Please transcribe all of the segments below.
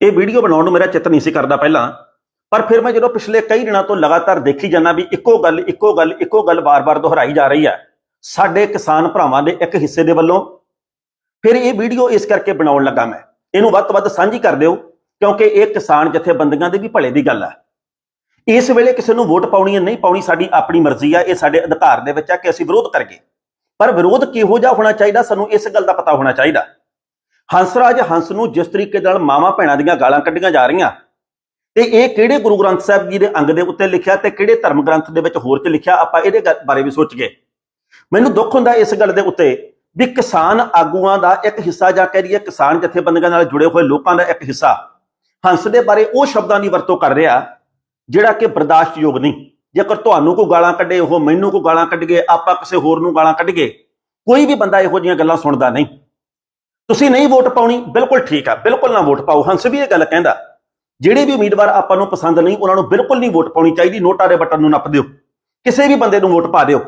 ਇਹ ਵੀਡੀਓ ਬਣਾਉਣ ਨੂੰ ਮੇਰਾ ਚਿੱਤ ਨਹੀਂ ਸੀ ਕਰਦਾ ਪਹਿਲਾਂ, ਪਰ ਫਿਰ ਮੈਂ ਜਦੋਂ ਪਿਛਲੇ ਕਈ ਦਿਨਾਂ ਤੋਂ ਲਗਾਤਾਰ ਦੇਖੀ ਜਾਂਦਾ ਵੀ ਇੱਕੋ ਗੱਲ ਇੱਕੋ ਗੱਲ ਇੱਕੋ ਗੱਲ ਵਾਰ ਵਾਰ ਦੁਹਰਾਈ ਜਾ ਰਹੀ ਹੈ ਸਾਡੇ ਕਿਸਾਨ ਭਰਾਵਾਂ ਦੇ ਇੱਕ ਹਿੱਸੇ ਦੇ ਵੱਲੋਂ। ਫਿਰ ਇਹ ਵੀਡੀਓ ਇਸ ਕਰਕੇ ਬਣਾਉਣ ਲੱਗਾ ਮੈਂ। ਇਹਨੂੰ ਵੱਧ ਤੋਂ ਵੱਧ ਸਾਂਝੀ ਕਰ ਦਿਓ, ਕਿਉਂਕਿ ਇਹ ਕਿਸਾਨ ਜਥੇਬੰਦੀਆਂ ਦੇ ਵੀ ਭਲੇ ਦੀ ਗੱਲ ਹੈ ਇਸ ਵੇਲੇ ਕਿਸੇ ਨੂੰ ਵੋਟ ਪਾਉਣੀ ਹੈ, ਨਹੀਂ ਪਾਉਣੀ ਸਾਡੀ ਆਪਣੀ ਮਰਜ਼ੀ ਆ, ਇਹ ਸਾਡੇ ਅਧਿਕਾਰ ਦੇ ਵਿੱਚ ਆ ਕਿ ਅਸੀਂ ਵਿਰੋਧ ਕਰੀਏ। ਪਰ ਵਿਰੋਧ ਕਿਹੋ ਜਿਹਾ ਹੋਣਾ ਚਾਹੀਦਾ, ਸਾਨੂੰ ਇਸ ਗੱਲ ਦਾ ਪਤਾ ਹੋਣਾ ਚਾਹੀਦਾ। ਹੰਸਰਾਜ ਹੰਸ ਨੂੰ ਜਿਸ ਤਰੀਕੇ ਨਾਲ ਮਾਵਾਂ ਭੈਣਾਂ ਦੀਆਂ ਗਾਲਾਂ ਕੱਢੀਆਂ ਜਾ ਰਹੀਆਂ, ਤੇ ਇਹ ਕਿਹੜੇ ਗੁਰੂ ਗ੍ਰੰਥ ਸਾਹਿਬ ਜੀ ਦੇ ਅੰਗ ਦੇ ਉੱਤੇ ਲਿਖਿਆ ਤੇ ਕਿਹੜੇ ਧਰਮ ਗ੍ਰੰਥ ਦੇ ਵਿੱਚ ਹੋਰ ਚ ਲਿਖਿਆ, ਆਪਾਂ ਇਹਦੇ ਗ- ਬਾਰੇ ਵੀ ਸੋਚੀਏ ਮੈਨੂੰ ਦੁੱਖ ਹੁੰਦਾ ਇਸ ਗੱਲ ਦੇ ਉੱਤੇ ਵੀ ਕਿਸਾਨ ਆਗੂਆਂ ਦਾ ਇੱਕ ਹਿੱਸਾ ਜਾਂ ਕਹਿ ਲਈਏ ਕਿਸਾਨ ਜਥੇਬੰਦੀਆਂ ਨਾਲ ਜੁੜੇ ਹੋਏ ਲੋਕਾਂ ਦਾ ਇੱਕ ਹਿੱਸਾ। ਹੰਸ ਦੇ ਬਾਰੇ ਉਹ ਸ਼ਬਦਾਂ ਦੀ ਵਰਤੋਂ ਕਰ ਰਿਹਾ ਜਿਹੜਾ ਕਿ ਬਰਦਾਸ਼ਤਯੋਗ ਨਹੀਂ। ਜੇਕਰ ਤੁਹਾਨੂੰ ਕੋਈ ਗਾਲਾਂ ਕੱਢੇ, ਉਹ ਮੈਨੂੰ ਕੋਈ ਗਾਲਾਂ ਕੱਢ ਗਏ, ਆਪਾਂ ਕਿਸੇ ਹੋਰ ਨੂੰ ਗਾਲਾਂ ਕੱਢ ਗਏ, ਕੋਈ ਵੀ ਬੰਦਾ ਇਹੋ ਜਿਹੀਆਂ ਗੱਲਾਂ ਸੁਣਦਾ ਨਹੀਂ। ਤੁਸੀਂ ਨਹੀਂ ਵੋਟ ਪਾਉਣੀ, ਬਿਲਕੁਲ ਠੀਕ ਆ, ਬਿਲਕੁਲ ਨਾ ਵੋਟ ਪਾਓ। ਹੰਸ ਵੀ ਇਹ ਗੱਲ ਕਹਿੰਦਾ, ਜਿਹੜੇ ਵੀ ਉਮੀਦਵਾਰ ਆਪਾਂ ਨੂੰ ਪਸੰਦ ਨਹੀਂ, ਉਹਨਾਂ ਨੂੰ ਬਿਲਕੁਲ ਨਹੀਂ ਵੋਟ ਪਾਉਣੀ ਚਾਹੀਦੀ, ਨੋਟਾਂ ਦੇ ਬਟਨ ਨੂੰ ਨੱਪ ਦਿਓ। ਕਿਸੇ ਵੀ ਬੰਦੇ ਨੂੰ ਵੋਟ ਪਾ ਦਿਓ।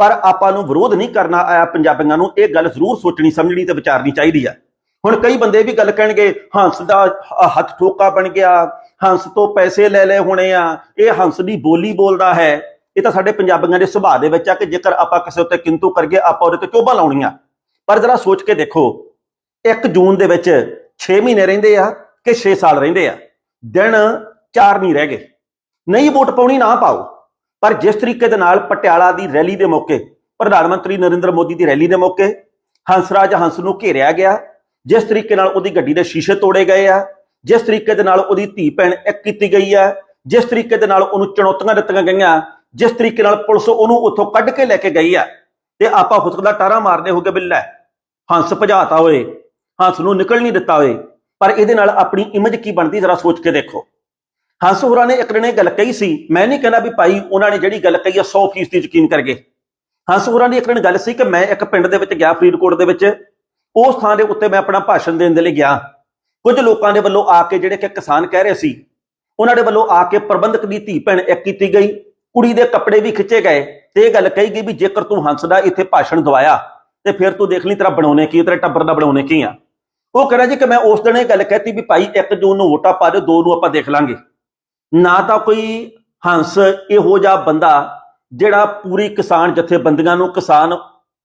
ਪਰ ਆਪਾਂ ਨੂੰ ਵਿਰੋਧ ਨਹੀਂ ਕਰਨਾ ਆਇਆ ਪੰਜਾਬੀਆਂ ਨੂੰ, ਇਹ ਗੱਲ ਜ਼ਰੂਰ ਸੋਚਣੀ, ਸਮਝਣੀ ਤੇ ਵਿਚਾਰਨੀ ਚਾਹੀਦੀ ਆ। ਹੁਣ ਕਈ ਬੰਦੇ ਵੀ ਗੱਲ ਕਹਿਣਗੇ, ਹੰਸ ਦਾ ਹੱਥ ਠੋਕਾ ਬਣ ਗਿਆ, ਹੰਸ ਤੋਂ ਪੈਸੇ ਲੈ ਲਏ ਹੋਣੇ ਆ, ਇਹ ਹੰਸ ਦੀ ਬੋਲੀ ਬੋਲਦਾ ਹੈ। ਇਹ ਤਾਂ ਸਾਡੇ ਪੰਜਾਬੀਆਂ ਦੇ ਸੁਭਾਅ ਦੇ ਵਿੱਚ ਆ ਕਿ ਜੇਕਰ ਆਪਾਂ ਕਿਸੇ ਉੱਤੇ ਕਿੰਤੂ ਕਰਗੇ ਆਪਾਂ ਉਹਦੇ ਤੇ ਚੋਭਾ ਲਾਉਣੀਆਂ। ਪਰ ਜਰਾ ਸੋਚ ਕੇ ਦੇਖੋ 1 ਜੂਨ ਦੇ ਵਿੱਚ 6 ਮਹੀਨੇ ਰਹਿੰਦੇ ਆ ਕਿ 6 ਸਾਲ ਰਹਿੰਦੇ ਆ। ਦਿਨ 4 ਨਹੀਂ ਰਹਿ ਗਏ। ਨਹੀਂ ਵੋਟ ਪਾਉਣੀ ਨਾ ਪਾਓ। ਪਰ ਜਿਸ ਤਰੀਕੇ ਦੇ ਨਾਲ ਪਟਿਆਲਾ ਦੀ ਰੈਲੀ ਦੇ ਮੌਕੇ, ਪ੍ਰਧਾਨ ਮੰਤਰੀ ਨਰਿੰਦਰ ਮੋਦੀ ਦੀ ਰੈਲੀ ਦੇ ਮੌਕੇ, ਹੰਸਰਾਜ ਹੰਸ ਨੂੰ ਘੇਰਿਆ ਗਿਆ। ਜਿਸ ਤਰੀਕੇ ਨਾਲ ਉਹਦੀ ਗੱਡੀ ਦੇ ਸ਼ੀਸ਼ੇ ਤੋੜੇ ਗਏ ਆ। ਜਿਸ ਤਰੀਕੇ ਦੇ ਨਾਲ ਉਹਦੀ ਧੀ ਭੈਣ ਇੱਕ ਕੀਤੀ ਗਈ ਆ। ਜਿਸ ਤਰੀਕੇ ਦੇ ਨਾਲ ਉਹਨੂੰ ਚੁਣੌਤੀਆਂ ਦਿੱਤੀਆਂ ਗਈਆਂ। ਜਿਸ ਤਰੀਕੇ ਨਾਲ ਪੁਲਿਸ ਉਹਨੂੰ ਉੱਥੋਂ ਕੱਢ ਕੇ ਲੈ ਕੇ ਗਈ ਆ। ਤੇ ਆਪਾਂ ਹੁਸਕਦਾ ਟਾਰਾ ਮਾਰਦੇ ਹੋਗੇ ਬਿੱਲਾ। ਹੰਸ ਭਜਾਤਾ ਹੋਏ ਹੰਸ ਨੂੰ ਨਿਕਲ ਨਹੀਂ ਦਿੱਤਾ ਹੋਏ ਪਰ ਇਹਦੇ ਨਾਲ ਆਪਣੀ ਇਮੇਜ ਕੀ ਬਣਦੀ ਜ਼ਰਾ ਸੋਚ ਕੇ ਦੇਖੋ। ਹੰਸ ਹੋਰਾਂ ਨੇ ਇੱਕ ਦਿਨ ਇਹ ਗੱਲ ਕਹੀ ਸੀ, ਮੈਂ ਨਹੀਂ ਕਹਿੰਦਾ ਵੀ ਭਾਈ ਉਹਨਾਂ ਨੇ ਜਿਹੜੀ ਗੱਲ ਕਹੀ ਆ 100% ਦੀ ਯਕੀਨ ਕਰ ਗਏ ਹੰਸ ਹੋਰਾਂ ਦੀ ਇੱਕ ਦਿਨ ਗੱਲ ਸੀ ਕਿ ਮੈਂ ਇੱਕ ਪਿੰਡ ਦੇ ਵਿੱਚ ਗਿਆ, ਫਰੀਦਕੋਟ ਦੇ ਵਿੱਚ। ਉਸ ਥਾਂ ਦੇ ਉੱਤੇ ਮੈਂ ਆਪਣਾ ਭਾਸ਼ਣ ਦੇਣ ਦੇ ਲਈ ਗਿਆ। ਕੁਝ ਲੋਕਾਂ ਦੇ ਵੱਲੋਂ ਆ ਕੇ ਜਿਹੜੇ ਕਿ ਕਿਸਾਨ ਕਹਿ ਰਹੇ ਸੀ, ਉਹਨਾਂ ਦੇ ਵੱਲੋਂ ਆ ਕੇ ਪ੍ਰਬੰਧਕ ਦੀ ਧੀ ਭੈਣ ਇੱਕ ਕੀਤੀ ਗਈ। ਕੁੜੀ ਦੇ ਕੱਪੜੇ ਵੀ ਖਿੱਚੇ ਗਏ ਤੇ ਇਹ ਗੱਲ ਕਹੀ ਗਈ ਵੀ ਜੇਕਰ ਤੂੰ ਹੰਸ ਦਾ ਇੱਥੇ ਭਾਸ਼ਣ ਦਵਾਇਆ, ਤੇ ਫਿਰ ਤੂੰ ਦੇਖ ਲਈ ਤੇਰਾ ਬਣਾਉਣੇ ਕੀ ਤੇਰੇ ਟੱਬਰ ਦਾ ਬਣਾਉਣੇ ਕੀ ਆ। ਉਹ ਕਹਿੰਦਾ ਜੀ ਕਿ ਮੈਂ ਉਸ ਦਿਨ ਇਹ ਗੱਲ ਕਹਿਤੀ ਵੀ ਭਾਈ 1 ਜੂਨ ਨੂੰ ਵੋਟਾਂ ਪਾ ਦਿਓ 2 ਨੂੰ ਆਪਾਂ ਦੇਖ ਲਾਂਗੇ। ਨਾ ਤਾਂ ਕੋਈ ਹੰਸ ਇਹੋ ਜਿਹਾ ਬੰਦਾ ਜਿਹੜਾ ਪੂਰੀ ਕਿਸਾਨ ਜਥੇਬੰਦੀਆਂ ਨੂੰ, ਕਿਸਾਨ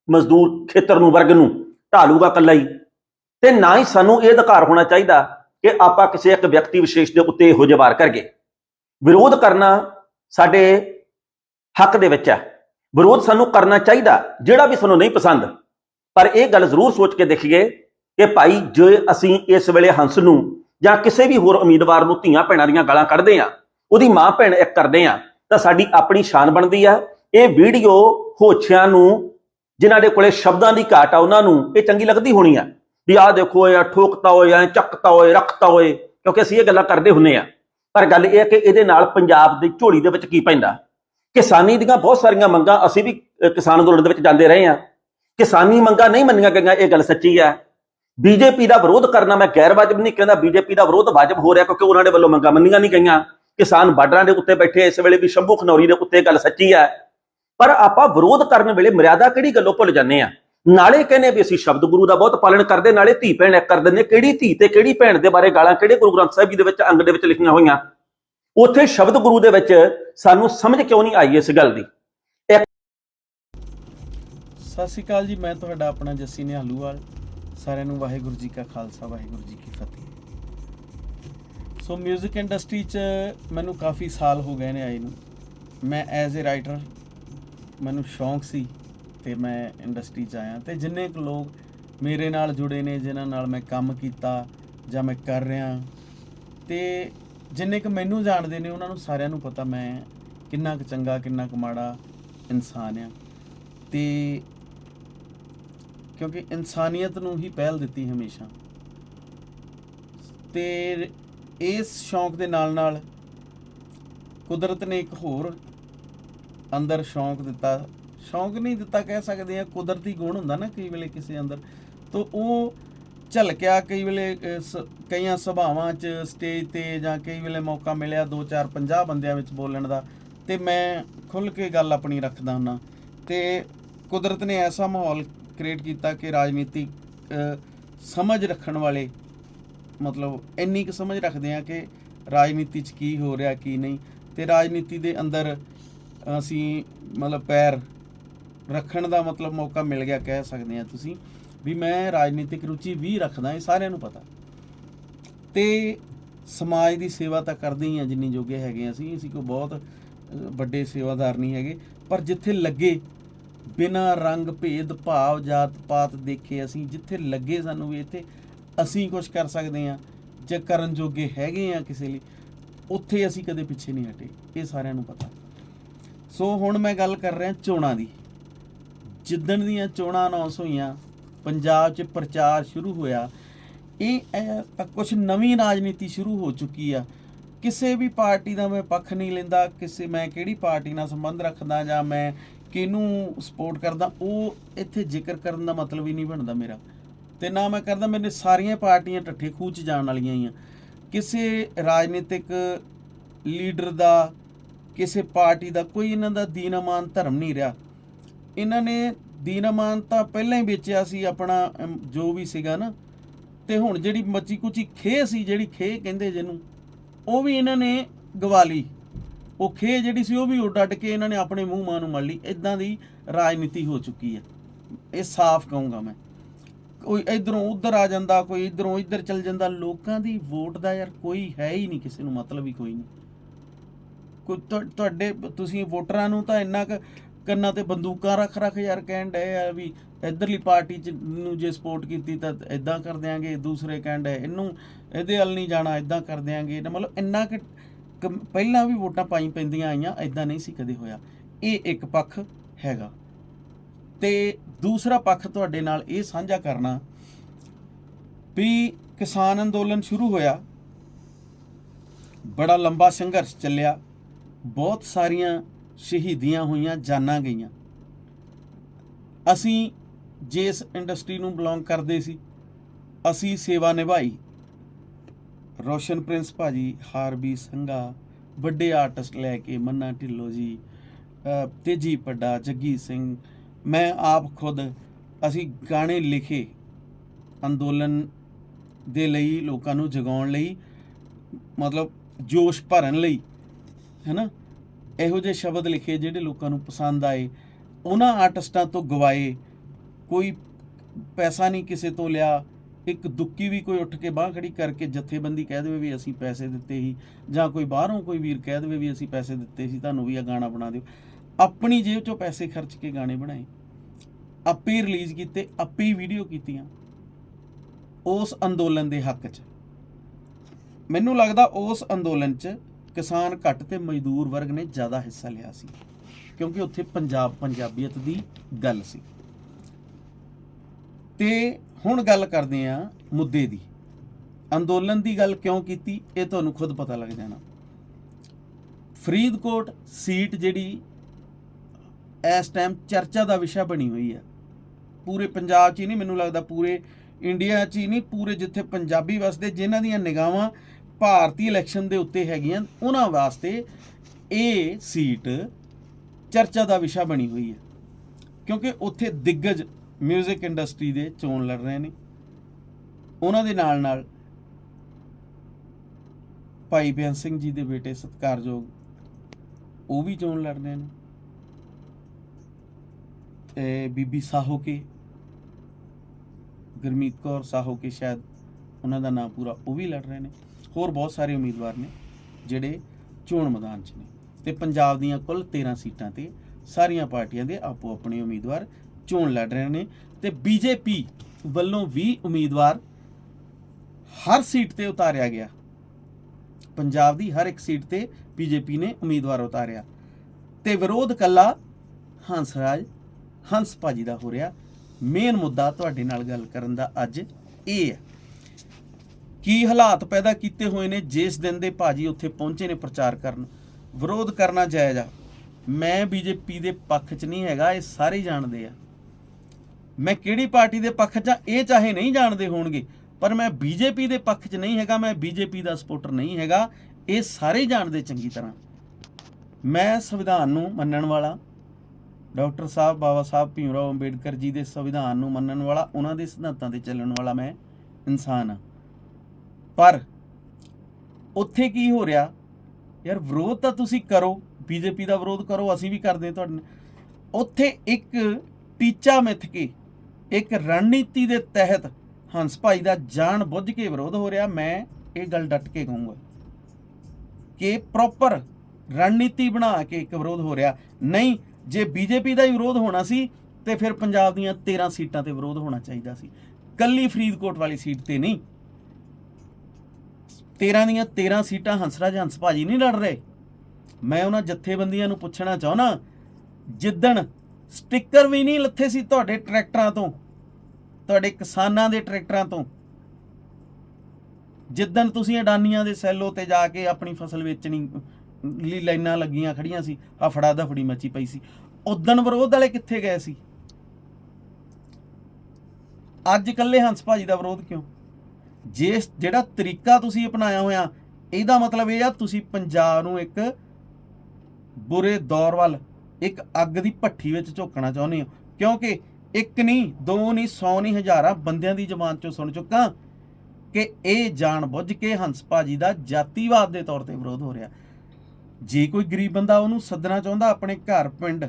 ਮਜ਼ਦੂਰ ਖੇਤਰ ਨੂੰ, ਵਰਗ ਨੂੰ ਢਾਲੂਗਾ ਇਕੱਲਾ ਹੀ। ਤੇ ਨਾ ਹੀ ਸਾਨੂੰ ਇਹ ਅਧਿਕਾਰ ਹੋਣਾ ਚਾਹੀਦਾ ਕਿ ਆਪਾਂ ਕਿਸੇ ਇੱਕ ਵਿਅਕਤੀ ਵਿਸ਼ੇਸ਼ ਦੇ ਉੱਤੇ ਇਹੋ ਜਿਹੇ ਵਾਰ ਕਰਗੇ ਵਿਰੋਧ ਕਰਨਾ ਸਾਡੇ ਹੱਕ ਦੇ ਵਿੱਚ ਹੈ ਵਿਰੋਧ ਸਾਨੂੰ ਕਰਨਾ ਚਾਹੀਦਾ, ਜਿਹੜਾ ਵੀ ਸਾਨੂੰ ਨਹੀਂ ਪਸੰਦ। ਪਰ ਇਹ ਗੱਲ ਜ਼ਰੂਰ ਸੋਚ ਕੇ ਦੇਖੀਏ ਕਿ ਭਾਈ ਜੇ ਅਸੀਂ ਇਸ ਵੇਲੇ ਹੰਸ ਨੂੰ ਜਾਂ ਕਿਸੇ ਵੀ ਹੋਰ ਉਮੀਦਵਾਰ ਨੂੰ ਧੀਆਂ ਭੈਣਾਂ ਦੀਆਂ ਗਾਲਾਂ ਕੱਢਦੇ ਆ ਉਹਦੀ ਮਾਂ ਭੈਣ ਇੱਕ ਕਰਦੇ ਆ ਤਾਂ ਸਾਡੀ ਆਪਣੀ ਸ਼ਾਨ ਬਣਦੀ ਆ। ਇਹ ਵੀਡੀਓ ਹੋਛਿਆਂ ਨੂੰ, ਜਿਨ੍ਹਾਂ ਦੇ ਕੋਲੇ ਸ਼ਬਦਾਂ ਦੀ ਘਾਟ ਆ, ਉਹਨਾਂ ਨੂੰ ਇਹ ਚੰਗੀ ਲੱਗਦੀ ਹੋਣੀ ਆ ਵੀ ਆਹ ਦੇਖੋ, ਇਹ ਠੋਕਤਾ ਹੋਏ ਐ ਚੱਕਤਾ ਹੋਏ ਰੱਖਤਾ ਹੋਏ ਕਿਉਂਕਿ ਅਸੀਂ ਇਹ ਗੱਲਾਂ ਕਰਦੇ ਹੁੰਨੇ ਆ ਪਰ ਗੱਲ ਇਹ ਹੈ ਕਿ ਇਹਦੇ ਨਾਲ ਪੰਜਾਬ ਦੀ ਝੋਲੀ ਦੇ ਵਿੱਚ ਕੀ ਪੈਂਦਾ? ਕਿਸਾਨੀ ਦੀਆਂ ਬਹੁਤ ਸਾਰੀਆਂ ਮੰਗਾਂ ਅਸੀਂ ਵੀ ਕਿਸਾਨ ਅੰਦੋਲਨ ਦੇ ਵਿੱਚ ਜਾਂਦੇ ਰਹੇ ਆ ਕਿਸਾਨੀ ਮੰਗਾਂ ਨਹੀਂ ਮੰਨੀਆਂ ਗਈਆਂ, ਇਹ ਗੱਲ ਸੱਚੀ ਹੈ ਬੀਜੇਪੀ ਦਾ ਵਿਰੋਧ ਕਰਨਾ, ਮੈਂ ਗੈਰ ਵਾਜਬ ਨਹੀਂ ਕਹਿੰਦਾ ਬੀਜੇਪੀ ਦਾ ਵਿਰੋਧ ਵਾਜਬ ਹੋ ਰਿਹਾ ਕਿਉਂਕਿ ਉਹਨਾਂ ਦੇ ਵੱਲੋਂ ਮੰਗਾਂ ਮੰਨੀਆਂ ਨਹੀਂ ਗਈਆਂ। ਕਿਸਾਨ ਬਾਰਡਰਾਂ ਦੇ ਉੱਤੇ ਬੈਠੇ, ਇਸ ਵੇਲੇ ਵੀ ਸ਼ੰਭੂ ਖਨੌਰੀ ਦੇ ਉੱਤੇ ਗੱਲ ਸੱਚੀ ਹੈ। ਪਰ ਆਪਾਂ ਵਿਰੋਧ ਕਰਨ ਵੇਲੇ ਮਰਿਆਦਾ ਕਿਹੜੀ ਗੱਲੋਂ ਭੁੱਲ ਜਾਂਦੇ ਆ ਨਾਲੇ ਕਹਿੰਦੇ ਵੀ ਅਸੀਂ ਸ਼ਬਦ ਗੁਰੂ ਦਾ ਬਹੁਤ ਪਾਲਣ ਕਰਦੇ, ਨਾਲੇ ਧੀ ਭੈਣ ਇੱਕ ਕਰ ਦਿੰਦੇ ਕਿਹੜੀ ਧੀ ਤੇ ਕਿਹੜੀ ਭੈਣ ਦੇ ਬਾਰੇ ਗਾਲਾਂ ਕਿਹੜੇ ਗੁਰੂ ਗ੍ਰੰਥ ਸਾਹਿਬ ਜੀ ਦੇ ਵਿੱਚ, ਅੰਗ ਦੇ ਵਿੱਚ ਲਿਖੀਆਂ ਹੋਈਆਂ? ਉੱਥੇ ਸ਼ਬਦ ਗੁਰੂ ਦੇ ਵਿੱਚ ਸਾਨੂੰ ਸਮਝ ਕਿਉਂ ਨਹੀਂ ਆਈ ਇਸ ਗੱਲ ਦੀ? ਸਤਿ ਸ਼੍ਰੀ ਅਕਾਲ ਜੀ, ਮੈਂ ਤੁਹਾਡਾ ਆਪਣਾ ਜੱਸੀ ਨਿਹਾਲੂਵਾਲ ਸਾਰਿਆਂ ਨੂੰ ਵਾਹਿਗੁਰੂ ਜੀ ਕਾ ਖਾਲਸਾ, ਵਾਹਿਗੁਰੂ ਜੀ ਕੀ ਫਤਿਹ। ਸੋ 뮤직 ਇੰਡਸਟਰੀ 'ਚ ਮੈਨੂੰ ਕਾਫੀ ਸਾਲ ਹੋ ਗਏ ਨੇ ਆਏ ਨੂੰ। ਮੈਂ ਐਜ਼ ਅ ਰਾਈਟਰ ਮੈਨੂੰ ਸ਼ੌਂਕ ਸੀ ਤੇ ਮੈਂ ਇੰਡਸਟਰੀ 'ਚ ਆਇਆ। ਤੇ ਜਿੰਨੇ ਕੁ ਲੋਕ ਮੇਰੇ ਨਾਲ ਜੁੜੇ ਨੇ, ਜਿਨ੍ਹਾਂ ਨਾਲ ਮੈਂ ਕੰਮ ਕੀਤਾ ਜਾਂ ਮੈਂ ਕਰ ਰਿਹਾ, ਤੇ ਜਿੰਨੇ ਕੁ ਮੈਨੂੰ ਜਾਣਦੇ ਨੇ, ਉਹਨਾਂ ਨੂੰ ਸਾਰਿਆਂ ਨੂੰ ਪਤਾ ਮੈਂ ਕਿੰਨਾ ਕੁ ਚੰਗਾ, ਕਿੰਨਾ ਕੁ ਮਾੜਾ ਇਨਸਾਨ ਆ। ਤੇ ਕਿਉਂਕਿ ਇਨਸਾਨੀਅਤ ਨੂੰ ਹੀ ਪਹਿਲ ਦਿੱਤੀ ਹਮੇਸ਼ਾ। ਤੇ ਇਸ ਸ਼ੌਂਕ ਦੇ ਨਾਲ ਨਾਲ ਕੁਦਰਤ ਨੇ ਇੱਕ ਹੋਰ ਅੰਦਰ ਸ਼ੌਂਕ ਦਿੱਤਾ। ਸ਼ੌਂਕ ਨਹੀਂ ਦਿੱਤਾ ਕਹਿ ਸਕਦੇ ਆ ਕੁਦਰਤੀ ਗੁਣ ਹੁੰਦਾ ਨਾ ਕਈ ਵੇਲੇ ਕਿਸੇ ਅੰਦਰ। ਤੋਂ ਉਹ ਝਲਕਿਆ ਕਈ ਵੇਲੇ ਸ- ਕਈਆਂ ਸਭਾਵਾਂ 'ਚ ਸਟੇਜ ਤੇ ਜਾਂ ਕਈ ਵੇਲੇ ਮੌਕਾ ਮਿਲਿਆ 2 4 50 ਬੰਦਿਆਂ ਵਿੱਚ ਬੋਲਣ ਦਾ। ਤੇ ਮੈਂ ਖੁੱਲ ਕੇ ਗੱਲ ਆਪਣੀ ਰੱਖਦਾ ਹੁੰਨਾ। ਤੇ ਕੁਦਰਤ ਨੇ ਐਸਾ ਮਾਹੌਲ ਕ੍ਰੀਏਟ ਕੀਤਾ ਕਿ ਰਾਜਨੀਤਿਕ ਸਮਝ ਰੱਖਣ ਵਾਲੇ, ਮਤਲਬ ਇੰਨੀ ਕੁ ਸਮਝ ਰੱਖਦੇ ਆ ਕਿ ਰਾਜਨੀਤੀ 'ਚ ਕੀ ਹੋ ਰਿਹਾ, ਕੀ ਨਹੀਂ ਤੇ ਰਾਜਨੀਤੀ ਦੇ ਅੰਦਰ ਅਸੀਂ ਮਤਲਬ ਪੈਰ ਰੱਖਣ ਦਾ ਮਤਲਬ ਮੌਕਾ ਮਿਲ ਗਿਆ ਕਹਿ ਸਕਦੇ ਆ ਤੁਸੀਂ ਵੀ ਮੈਂ ਰਾਜਨੀਤਿਕ ਰੁਚੀ ਵੀ ਰੱਖਦਾ, ਇਹ ਸਾਰਿਆਂ ਨੂੰ ਪਤਾ। ਤੇ ਸਮਾਜ ਦੀ ਸੇਵਾ ਤਾਂ ਕਰਦੇ ਹੀ ਆ ਜਿੰਨੀ ਜੋਗੇ ਹੈਗੇ ਅਸੀਂ ਅਸੀਂ ਕੋਈ ਬਹੁਤ ਵੱਡੇ ਸੇਵਾਦਾਰ ਨਹੀਂ ਹੈਗੇ, ਪਰ ਜਿੱਥੇ ਲੱਗੇ ਬਿਨਾਂ ਰੰਗ ਭੇਦ ਭਾਵ ਜਾਤ ਪਾਤ ਦੇਖੇ ਅਸੀਂ, ਜਿੱਥੇ ਲੱਗੇ ਸਾਨੂੰ ਵੀ ਇੱਥੇ, ਅਸੀਂ ਕੁਝ ਕਰ ਸਕਦੇ ਆ ਜੇ ਕਰਨ ਜੋਗੇ ਹੈਗੇ ਆ ਕਿਸੇ ਲਈ, ਉੱਥੇ ਅਸੀਂ ਕਦੇ ਪਿੱਛੇ ਨਹੀਂ ਹਟੇ, ਇਹ ਸਾਰਿਆਂ ਨੂੰ ਪਤਾ। ਸੋ ਹੁਣ ਮੈਂ ਗੱਲ ਕਰ ਰਿਹਾ ਚੋਣਾਂ ਦੀ। ਜਿੱਦਣ ਦੀਆਂ ਚੋਣਾਂ ਅਨਾਉਂਸ ਹੋਈਆਂ, ਪੰਜਾਬ 'ਚ ਪ੍ਰਚਾਰ ਸ਼ੁਰੂ ਹੋਇਆ, ਇਹ ਕੁਝ ਨਵੀਂ ਰਾਜਨੀਤੀ ਸ਼ੁਰੂ ਹੋ ਚੁੱਕੀ ਆ। ਕਿਸੇ ਵੀ ਪਾਰਟੀ ਦਾ ਮੈਂ ਪੱਖ ਨਹੀਂ ਲੈਂਦਾ, ਕਿਸੇ, ਮੈਂ ਕਿਹੜੀ ਪਾਰਟੀ ਨਾਲ ਸੰਬੰਧ ਰੱਖਦਾ ਜਾਂ ਮੈਂ ਕਿਹਨੂੰ ਸਪੋਰਟ ਕਰਦਾ, ਉਹ ਇੱਥੇ ਜ਼ਿਕਰ ਕਰਨ ਦਾ ਮਤਲਬ ਹੀ ਨਹੀਂ ਬਣਦਾ ਮੇਰਾ। ਤੇ ਨਾ ਮੈਂ ਕਰਦਾ ਮੇਰੇ ਸਾਰੀਆਂ ਪਾਰਟੀਆਂ ਠੱਠੇ ਖੂਚ ਜਾਣ ਵਾਲੀਆਂ ਹੀ ਆ। ਕਿਸੇ ਰਾਜਨੀਤਿਕ ਲੀਡਰ ਦਾ, ਕਿਸੇ ਪਾਰਟੀ ਦਾ ਕੋਈ ਇਹਨਾਂ ਦਾ ਦੀਨਮਾਨ ਧਰਮ ਨਹੀਂ ਰਿਹਾ। ਇਹਨਾਂ ਨੇ ਦੀਨਮਾਨ ਤਾਂ ਪਹਿਲਾਂ ਹੀ ਵੇਚਿਆ ਸੀ ਆਪਣਾ ਜੋ ਵੀ ਸੀਗਾ ਨਾ। ਤੇ ਹੁਣ ਜਿਹੜੀ ਮੱਚੀ ਕੁਚੀ ਖੇ ਸੀ, ਜਿਹੜੀ ਖੇ ਕਹਿੰਦੇ ਜਿਹਨੂੰ, ਉਹ ਵੀ ਇਹਨਾਂ ਨੇ ਗਵਾ ਲਈ। ਉਹ ਖੇ ਜਿਹੜੀ ਸੀ ਉਹ ਵੀ ਉੱਡ ਅੱਡ ਕੇ ਇਹਨਾਂ ਨੇ ਆਪਣੇ ਮੂੰਹ ਮਾਂ ਨੂੰ ਮੜ ਲਈ। ਇਦਾਂ ਦੀ ਰਾਜਨੀਤੀ ਹੋ ਚੁੱਕੀ ਹੈ। ਇਹ ਸਾਫ਼ ਕਹੂੰਗਾ ਮੈਂ। ਕੋਈ ਇਧਰੋਂ ਉਧਰ ਆ ਜਾਂਦਾ, ਕੋਈ ਇਧਰੋਂ ਇੱਧਰ ਚੱਲ ਜਾਂਦਾ, ਲੋਕਾਂ ਦੀ ਵੋਟ ਦਾ ਯਾਰ ਕੋਈ ਹੈ ਹੀ ਨਹੀਂ ਕਿਸੇ ਨੂੰ, ਮਤਲਬ ਹੀ ਕੋਈ ਨਹੀਂ। ਕੋਈ ਤੁਹਾ- ਤੁਹਾਡੇ, ਤੁਸੀਂ ਵੋਟਰਾਂ ਨੂੰ ਤਾਂ ਇੰਨਾ ਕੁ ਕੰਨਾਂ ਤੇ ਬੰਦੂਕਾਂ ਰੱਖ ਰੱਖ ਯਾਰ ਕਹਿਣ ਡਏ ਆ ਵੀ ਇਧਰਲੀ ਪਾਰਟੀ ਚ ਨੂੰ ਜੇ ਸਪੋਰਟ ਕੀਤੀ ਤਾਂ ਇਦਾਂ ਕਰ ਦਿਆਂਗੇ, ਦੂਸਰੇ ਕਹਿਣ ਡਏ, ਇਹਨੂੰ ਇਹਦੇ ਵੱਲ ਨਹੀਂ ਜਾਣਾ ਇਦਾਂ ਕਰ ਦਿਆਂਗੇ। ਨਾ ਮਤਲਬ ਇੰਨਾ ਕਿ ਪਹਿਲਾਂ ਵੀ ਵੋਟਾਂ ਪਾਈ ਪੈਂਦੀਆਂ ਆਈਆਂ ਇਦਾਂ ਨਹੀਂ ਸੀ ਕਦੇ ਹੋਇਆ। ਇਹ ਇੱਕ ਪੱਖ ਹੈਗਾ। ਤੇ ਦੂਸਰਾ ਪੱਖ ਤੁਹਾਡੇ ਨਾਲ ਇਹ ਸਾਂਝਾ ਕਰਨਾ ਵੀ ਕਿਸਾਨ ਅੰਦੋਲਨ ਸ਼ੁਰੂ ਹੋਇਆ। ਬੜਾ ਲੰਬਾ ਸੰਘਰਸ਼ ਚੱਲਿਆ। ਬਹੁਤ ਸਾਰੀਆਂ ਸ਼ਹੀਦੀਆਂ ਹੋਈਆਂ, ਜਾਨਾਂ ਗਈਆਂ। ਅਸੀਂ ਜਿਸ ਇੰਡਸਟਰੀ ਨੂੰ ਬਿਲੋਂਗ ਕਰਦੇ ਸੀ, ਅਸੀਂ ਸੇਵਾ ਨਿਭਾਈ। ਰੋਸ਼ਨ ਪ੍ਰਿੰਸ ਭਾਜੀ, ਹਾਰਬੀ ਸੰਘਾ, ਵੱਡੇ ਆਰਟਿਸਟ ਲੈ ਕੇ ਮੰਨਾ ਢਿੱਲੋਂ ਜੀ ਤੇਜੀ ਪੱਡਾ ਜੱਗੀ ਸਿੰਘ। ਮੈਂ ਆਪ ਖੁਦ ਅਸੀਂ ਗਾਣੇ ਲਿਖੇ ਅੰਦੋਲਨ ਦੇ ਲਈ, ਲੋਕਾਂ ਨੂੰ ਜਗਾਉਣ ਲਈ, ਮਤਲਬ ਜੋਸ਼ ਭਰਨ ਲਈ, ਹੈਨਾ? ਇਹੋ ਜਿਹੇ ਸ਼ਬਦ ਲਿਖੇ ਜਿਹੜੇ ਲੋਕਾਂ ਨੂੰ ਪਸੰਦ ਆਏ। ਉਹਨਾਂ ਆਰਟਿਸਟਾਂ ਤੋਂ ਗਵਾਏ, ਕੋਈ ਪੈਸਾ ਨਹੀਂ ਕਿਸੇ ਤੋਂ ਲਿਆ ਇੱਕ ਦੁੱਕੀ ਵੀ ਕੋਈ ਉੱਠ ਕੇ ਬਾਹ ਖੜੀ ਕਰਕੇ ਜਥੇਬੰਦੀ ਕਹਿ ਦੇਵੇ ਵੀ ਅਸੀਂ ਪੈਸੇ ਦਿੱਤੇ ਸੀ, ਜਾਂ ਕੋਈ ਬਾਹਰੋਂ ਕੋਈ ਵੀਰ ਕਹਿ ਦੇਵੇ ਵੀ ਅਸੀਂ ਪੈਸੇ ਦਿੱਤੇ ਸੀ, ਤੁਹਾਨੂੰ ਵੀ ਇਹ ਗਾਣਾ ਬਣਾ ਦਿਓ। ਆਪਣੀ ਜੇਬ ਚੋਂ ਪੈਸੇ ਖਰਚ ਕੇ ਗਾਣੇ ਬਣਾਏ। ਆਪੇ ਰਿਲੀਜ਼ ਕੀਤੇ, ਆਪੇ ਹੀ ਵੀਡੀਓ ਕੀਤੀਆਂ। ਉਸ ਅੰਦੋਲਨ ਦੇ ਹੱਕ 'ਚ। ਮੈਨੂੰ ਲੱਗਦਾ ਉਸ ਅੰਦੋਲਨ 'ਚ ਕਿਸਾਨ ਘੱਟ ਤੇ ਮਜ਼ਦੂਰ ਵਰਗ ਨੇ ਜ਼ਿਆਦਾ ਹਿੱਸਾ ਲਿਆ ਸੀ, ਕਿਉਂਕਿ ਉੱਥੇ ਪੰਜਾਬ ਪੰਜਾਬੀਅਤ ਦੀ ਗੱਲ ਸੀ। ਤੇ ਹੁਣ ਗੱਲ ਕਰਦੇ ਆ ਮੁੱਦੇ ਦੀ। ਅੰਦੋਲਨ ਦੀ ਗੱਲ ਕਿਉਂ ਕੀਤੀ, ਇਹ ਤੁਹਾਨੂੰ ਖੁਦ ਪਤਾ ਲੱਗ ਜਾਣਾ। ਫਰੀਦਕੋਟ ਸੀਟ ਜਿਹੜੀ ਇਸ ਟਾਈਮ ਚਰਚਾ ਦਾ ਵਿਸ਼ਾ ਬਣੀ ਹੋਈ ਹੈ ਪੂਰੇ ਪੰਜਾਬ 'ਚ ਹੀ ਨਹੀਂ, ਮੈਨੂੰ ਲੱਗਦਾ ਪੂਰੇ ਇੰਡੀਆ 'ਚ ਹੀ ਨਹੀਂ, ਪੂਰੇ ਜਿੱਥੇ ਪੰਜਾਬੀ ਵਸਦੇ, ਜਿਨ੍ਹਾਂ ਦੀਆਂ ਨਿਗਾਹਾਂ ਭਾਰਤੀ ਇਲੈਕਸ਼ਨ ਦੇ ਉੱਤੇ ਹੈਗੀਆਂ, ਉਹਨਾਂ ਵਾਸਤੇ ਇਹ ਸੀਟ ਚਰਚਾ ਦਾ ਵਿਸ਼ਾ ਬਣੀ ਹੋਈ ਹੈ ਕਿਉਂਕਿ ਉੱਥੇ ਦਿੱਗਜ 뮤직 ਇੰਡਸਟਰੀ ਦੇ ਚੋਣ ਲੜ ਰਹੇ ਨੇ। ਉਹਨਾਂ ਦੇ ਨਾਲ ਨਾਲ ਭਾਈ ਬਿਆਨ ਸਿੰਘ ਜੀ ਦੇ ਬੇਟੇ ਸਤਕਾਰਯੋਗ ਉਹ ਵੀ ਚੋਣ ਲੜ ਰਹੇ ਨੇ। ਤੇ ਬੀਬੀ ਸਾਹੋ ਕੇ ਗੁਰਮੀਤ ਕੌਰ ਸਾਹੋ ਕੇ ਸ਼ਾਇਦ ਉਹਨਾਂ ਦਾ ਨਾਮ ਪੂਰਾ ਉਹ ਵੀ ਲੜ ਰਹੇ ਨੇ। ਹੋਰ ਬਹੁਤ ਸਾਰੇ ਉਮੀਦਵਾਰ ਨੇ ਜਿਹੜੇ ਚੋਣ ਮੈਦਾਨ 'ਚ ਨੇ। ਤੇ ਪੰਜਾਬ ਦੀਆਂ ਕੁੱਲ 13 ਸੀਟਾਂ ਤੇ ਸਾਰੀਆਂ ਪਾਰਟੀਆਂ ਦੇ ਆਪੋ ਆਪਣੇ ਉਮੀਦਵਾਰ ਚੋਣ ਲੜ ਰਹੇ ਨੇ ਤੇ ਬੀਜੇਪੀ ਵੱਲੋਂ ਵੀ ਉਮੀਦਵਾਰ ਹਰ ਸੀਟ ਤੇ ਉਤਾਰਿਆ ਗਿਆ। ਪੰਜਾਬ ਦੀ ਹਰ ਇੱਕ ਸੀਟ ਤੇ ਬੀਜੇਪੀ ਨੇ ਉਮੀਦਵਾਰ ਉਤਾਰਿਆ। ਤੇ ਵਿਰੋਧ ਕੱਲਾ ਹੰਸਰਾਜ ਹੰਸ ਭਾਜੀ ਦਾ ਹੋ ਰਿਹਾ। ਮੇਨ ਮੁੱਦਾ ਤੁਹਾਡੇ ਨਾਲ ਗੱਲ ਕਰਨ ਦਾ ਅੱਜ ਇਹ ਹੈ ਕੀ ਹਾਲਾਤ ਪੈਦਾ ਕੀਤੇ ਹੋਏ ਨੇ ਜਿਸ ਦਿਨ ਦੇ ਭਾਜੀ ਉੱਥੇ ਪਹੁੰਚੇ ਨੇ ਪ੍ਰਚਾਰ ਕਰਨ। ਵਿਰੋਧ ਕਰਨਾ ਜਾਇਜ਼ ਆ। ਮੈਂ ਬੀਜੇਪੀ ਦੇ ਪੱਖ 'ਚ ਨਹੀਂ ਹੈਗਾ, ਇਹ ਸਾਰੇ ਜਾਣਦੇ ਆ। ਮੈਂ ਕਿਹੜੀ ਪਾਰਟੀ ਦੇ ਪੱਖ 'ਚ ਆ, ਇਹ ਚਾਹੇ ਨਹੀਂ ਜਾਣਦੇ ਹੋਣਗੇ, ਪਰ ਮੈਂ ਬੀਜੇਪੀ ਦੇ ਪੱਖ 'ਚ ਨਹੀਂ ਹੈਗਾ, ਮੈਂ ਬੀਜੇਪੀ ਦਾ ਸਪੋਰਟਰ ਨਹੀਂ ਹੈਗਾ, ਇਹ ਸਾਰੇ ਜਾਣਦੇ ਚੰਗੀ ਤਰ੍ਹਾਂ। ਮੈਂ ਸੰਵਿਧਾਨ ਨੂੰ ਮੰਨਣ ਵਾਲਾ, ਡਾਕਟਰ ਸਾਹਿਬ, ਬਾਬਾ ਸਾਹਿਬ ਭੀਮਰਾਓ ਅੰਬੇਡਕਰ ਜੀ ਦੇ ਸੰਵਿਧਾਨ ਨੂੰ ਮੰਨਣ ਵਾਲਾ, ਉਹਨਾਂ ਦੇ ਸਿਧਾਂਤਾਂ ਤੇ ਚੱਲਣ ਵਾਲਾ ਮੈਂ ਇਨਸਾਨ ਹਾਂ। ਪਰ ਉੱਥੇ ਕੀ ਹੋ ਰਿਹਾ? ਯਾਰ ਵਿਰੋਧ ਤਾਂ ਤੁਸੀਂ ਕਰੋ ਬੀਜੇਪੀ ਦਾ ਵਿਰੋਧ ਕਰੋ, ਅਸੀਂ ਵੀ ਕਰਦੇ ਹਾਂ ਤੁਹਾਡੇ ਨਾਲ। ਉੱਥੇ ਇੱਕ ਟੀਚਾ ਮਿੱਥ ਕੇ ਇੱਕ ਰਣਨੀਤੀ ਦੇ ਤਹਿਤ ਹੰਸ ਭਾਈ ਦਾ ਜਾਣ ਬੁੱਝ ਕੇ ਵਿਰੋਧ ਹੋ ਰਿਹਾ, ਮੈਂ ਇਹ ਗੱਲ ਡਟ ਕੇ ਕਹੂੰਗਾ ਕਿ ਪ੍ਰੋਪਰ ਰਣਨੀਤੀ ਬਣਾ ਕੇ ਇੱਕ ਵਿਰੋਧ ਹੋ ਰਿਹਾ। ਨਹੀਂ, ਜੇ ਬੀਜੇਪੀ ਦਾ ਹੀ ਵਿਰੋਧ ਹੋਣਾ ਸੀ, ਤੇ ਫਿਰ ਪੰਜਾਬ ਦੀਆਂ 13 ਸੀਟਾਂ ਤੇ ਵਿਰੋਧ ਹੋਣਾ ਚਾਹੀਦਾ ਸੀ। ਕੱਲੀ ਫਰੀਦਕੋਟ ਵਾਲੀ ਸੀਟ ਤੇ ਨਹੀਂ। 13 ਦੀਆਂ 13 ਸੀਟਾਂ ਹੰਸਰਾਜ ਹੰਸ ਭਾਜੀ ਨਹੀਂ ਲੜ ਰਹੇ। ਮੈਂ ਉਹਨਾਂ ਜਥੇਬੰਦੀਆਂ ਨੂੰ ਪੁੱਛਣਾ ਚਾਹਣਾ ਜਿੱਦਣ ਸਟicker ਵੀ ਨਹੀਂ ਲੱਥੇ ਸੀ ਤੁਹਾਡੇ ਟਰੈਕਟਰਾਂ ਤੋਂ ਤੁਹਾਡੇ ਕਿਸਾਨਾਂ ਦੇ ਟਰੈਕਟਰਾਂ ਤੋਂ। ਜਿੱਦਣ ਤੁਸੀਂ ਅਡਾਨੀਆਂ ਦੇ ਸੈਲੋ ਤੇ ਜਾ ਕੇ ਆਪਣੀ ਫਸਲ ਵੇਚਣੀ, ਲਈ ਲਾਈਨਾਂ ਲੱਗੀਆਂ ਖੜੀਆਂ ਸੀ, ਹਫੜਾ ਦਫੜੀ ਮੱਚੀ ਪਈ ਸੀ, ਉਦਣ ਵਿਰੋਧ ਵਾਲੇ ਕਿੱਥੇ ਗਏ ਸੀ? ਅੱਜ ਇਕੱਲੇ ਹੰਸ ਭਾਜੀ ਦਾ ਵਿਰੋਧ ਕਿਉਂ? ਜੇ ਜਿਹੜਾ ਤਰੀਕਾ ਤੁਸੀਂ ਅਪਣਾਇਆ ਹੋਇਆ, ਇਹਦਾ ਮਤਲਬ ਇਹ ਆ, ਤੁਸੀਂ ਪੰਜਾਬ ਨੂੰ ਇੱਕ ਬੁਰੇ ਦੌਰ ਵੱਲ, ਇੱਕ ਅੱਗ ਦੀ ਭੱਠੀ ਵਿੱਚ ਝੋਕਣਾ ਚਾਹੁੰਦੇ ਹੋ। ਕਿਉਂਕਿ ਇੱਕ ਨਹੀਂ, ਦੋ ਨਹੀਂ 100 ਨਹੀਂ, ਹਜ਼ਾਰਾਂ ਬੰਦਿਆਂ ਦੀ ਜ਼ਬਾਨ ਚੋਂ ਸੁਣ ਚੁੱਕਾ ਕਿ ਇਹ ਜਾਣ ਬੁੱਝ ਕੇ ਹੰਸ ਭਾਜੀ ਦਾ ਜਾਤੀਵਾਦ ਦੇ ਤੌਰ ਤੇ ਵਿਰੋਧ ਹੋ ਰਿਹਾ। ਜੇ ਕੋਈ ਗਰੀਬ ਬੰਦਾ ਉਹਨੂੰ ਸੱਦਣਾ ਚਾਹੁੰਦਾ ਆਪਣੇ ਘਰ ਪਿੰਡ,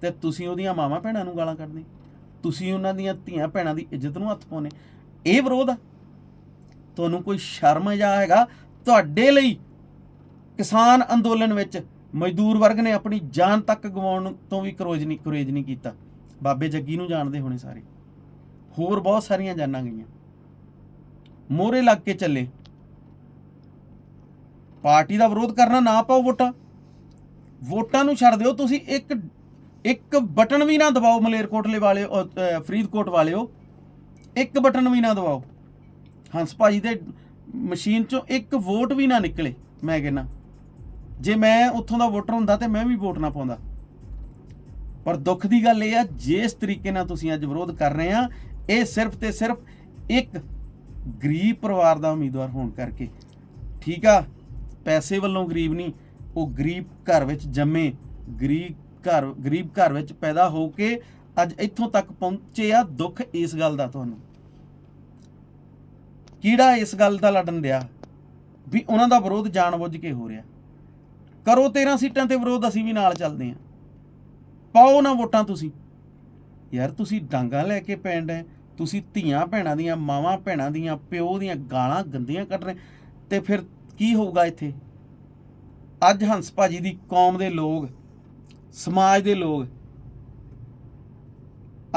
ਤੇ ਤੁਸੀਂ ਉਹਦੀਆਂ ਮਾਵਾਂ ਭੈਣਾਂ ਨੂੰ ਗਾਲਾਂ ਕੱਢਦੇ। ਤੁਸੀਂ ਉਹਨਾਂ ਦੀਆਂ ਧੀਆਂ ਭੈਣਾਂ ਦੀ ਇੱਜ਼ਤ ਨੂੰ ਹੱਥ ਪਾਉਨੇ ਇਹ ਵਿਰੋਧ ਆ। ਤੁਹਾਨੂੰ ਕੋਈ ਸ਼ਰਮ ਜਾਂ ਹੈਗਾ? ਤੁਹਾਡੇ ਲਈ ਕਿਸਾਨ ਅੰਦੋਲਨ ਵਿੱਚ ਮਜ਼ਦੂਰ ਵਰਗ ਨੇ ਆਪਣੀ ਜਾਨ ਤੱਕ ਗਵਾਉਣ ਤੋਂ ਵੀ ਕਰੋਜ ਨਹੀਂ ਕਰੇਜ ਨਹੀਂ ਕੀਤਾ। ਬਾਬੇ ਜੱਗੀ ਨੂੰ ਜਾਣਦੇ ਹੋਣੇ ਸਾਰੇ। ਹੋਰ ਬਹੁਤ ਸਾਰੀਆਂ ਜਾਨਾਂ ਗਈਆਂ। ਮੋਰੇ ਲੱਗ ਕੇ ਚੱਲੇ। ਪਾਰਟੀ ਦਾ ਵਿਰੋਧ ਕਰਨਾ ਨਾ ਪਾਓ ਵੋਟਾਂ। ਵੋਟਾਂ ਨੂੰ ਛੱਡ ਦਿਓ, ਤੁਸੀਂ ਇੱਕ ਇੱਕ ਬਟਨ ਵੀ ਨਾ ਦਬਾਓ ਮਲੇਰਕੋਟਲੇ ਵਾਲੇ ਫਰੀਦਕੋਟ ਵਾਲਿਓ। ਇੱਕ ਬਟਨ ਵੀ ਨਾ ਦਬਾਓ। ਹੰਸ ਭਾਜੀ ਦੇ ਮਸ਼ੀਨ ਚੋਂ ਇੱਕ ਵੋਟ ਵੀ ਨਾ ਨਿਕਲੇ, ਮੈਂ ਕਹਿੰਦਾ। ਜੇ ਮੈਂ ਉੱਥੋਂ ਦਾ ਵੋਟਰ ਹੁੰਦਾ ਤੇ ਮੈਂ ਵੀ ਵੋਟ ਨਾ ਪਾਉਂਦਾ। ਪਰ ਦੁੱਖ ਦੀ ਗੱਲ ਇਹ ਆ, ਜਿਸ ਤਰੀਕੇ ਨਾਲ ਤੁਸੀਂ ਅੱਜ ਵਿਰੋਧ ਕਰ ਰਹੇ ਆ, ਇਹ ਸਿਰਫ ਤੇ ਸਿਰਫ ਇੱਕ ਗਰੀਬ ਪਰਿਵਾਰ ਦਾ ਉਮੀਦਵਾਰ ਹੋਣ ਕਰਕੇ। ਠੀਕ ਆ, ਪੈਸੇ ਵੱਲੋਂ ਗਰੀਬ ਨਹੀਂ, ਉਹ ਗਰੀਬ ਘਰ ਵਿੱਚ ਜੰਮੇ, ਗਰੀਬ ਘਰ ਗਰੀਬ ਘਰ ਵਿੱਚ ਪੈਦਾ ਹੋ ਕੇ ਅੱਜ ਇੱਥੋਂ ਤੱਕ ਪਹੁੰਚੇ ਆ, ਦੁੱਖ ਇਸ ਗੱਲ ਦਾ ਤੁਹਾਨੂੰ। ਕੀੜਾ ਇਸ ਗੱਲ ਦਾ ਲੜਨ ਦਿਆ ਵੀ ਉਹਨਾਂ ਦਾ ਵਿਰੋਧ ਜਾਣਬੁੱਝ ਕੇ ਹੋ ਰਿਹਾ। ਕਰੋ 13 ਸੀਟਾਂ ਤੇ ਵਿਰੋਧ, ਅਸੀਂ ਵੀ ਨਾਲ ਚੱਲਦੇ ਆਂ ਪਾਓ ਨਾ ਵੋਟਾਂ ਤੁਸੀਂ। ਯਾਰ ਤੁਸੀਂ ਡਾਂਗਾ ਲੈ ਕੇ ਪੈਂਡ ਹੈ ਤੁਸੀਂ ਧੀਆਂ ਭੈਣਾਂ ਦੀਆਂ, ਮਾਵਾਂ ਭੈਣਾਂ ਦੀਆਂ, ਪਿਓ ਦੀਆਂ ਗਾਲਾਂ ਗੰਦੀਆਂ ਕੱਢ ਰਹੇ, ਤੇ ਫਿਰ ਕੀ ਹੋਊਗਾ ਇੱਥੇ? ਅੱਜ ਹੰਸ ਭਾਜੀ ਦੀ ਕੌਮ ਦੇ ਲੋਕ, ਸਮਾਜ ਦੇ ਲੋਕ,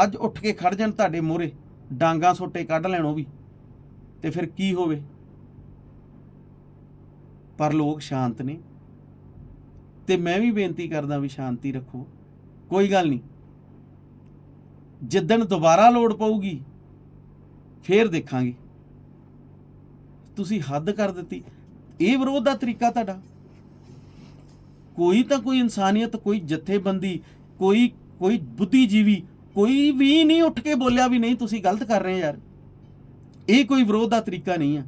ਅੱਜ ਉੱਠ ਕੇ ਖੜ ਜਾਣ ਤੁਹਾਡੇ ਮੂਹਰੇ, ਡਾਂਗਾ ਸੋਟੇ ਕੱਢ ਲੈਣ ਉਹ ਵੀ, ਤੇ ਫਿਰ ਕੀ ਹੋਵੇ? ਪਰ ਲੋਕ ਸ਼ਾਂਤ ਨੇ, ਤੇ ਮੈਂ ਵੀ ਬੇਨਤੀ ਕਰਦਾ ਵੀ ਸ਼ਾਂਤੀ ਰੱਖੋ। ਕੋਈ ਗੱਲ ਨਹੀਂ। ਜਿੱਦਣ ਦੁਬਾਰਾ ਲੋੜ ਪਊਗੀ, ਫੇਰ ਦੇਖਾਂਗੇ। ਤੁਸੀਂ ਹੱਦ ਕਰ ਦਿੱਤੀ। ਇਹ ਵਿਰੋਧ ਦਾ ਤਰੀਕਾ ਤੁਹਾਡਾ। ਕੋਈ ਤਾਂ ਕੋਈ ਇਨਸਾਨੀਅਤ, ਕੋਈ ਜਥੇਬੰਦੀ, ਕੋਈ ਕੋਈ ਬੁੱਧੀਜੀਵੀ, ਕੋਈ ਵੀ ਨਹੀਂ ਉੱਠ ਕੇ ਬੋਲਿਆ ਵੀ ਨਹੀਂ, ਤੁਸੀਂ ਗਲਤ ਕਰ ਰਹੇ ਯਾਰ। ਇਹ ਕੋਈ ਵਿਰੋਧ ਦਾ ਤਰੀਕਾ ਨਹੀਂ ਆ।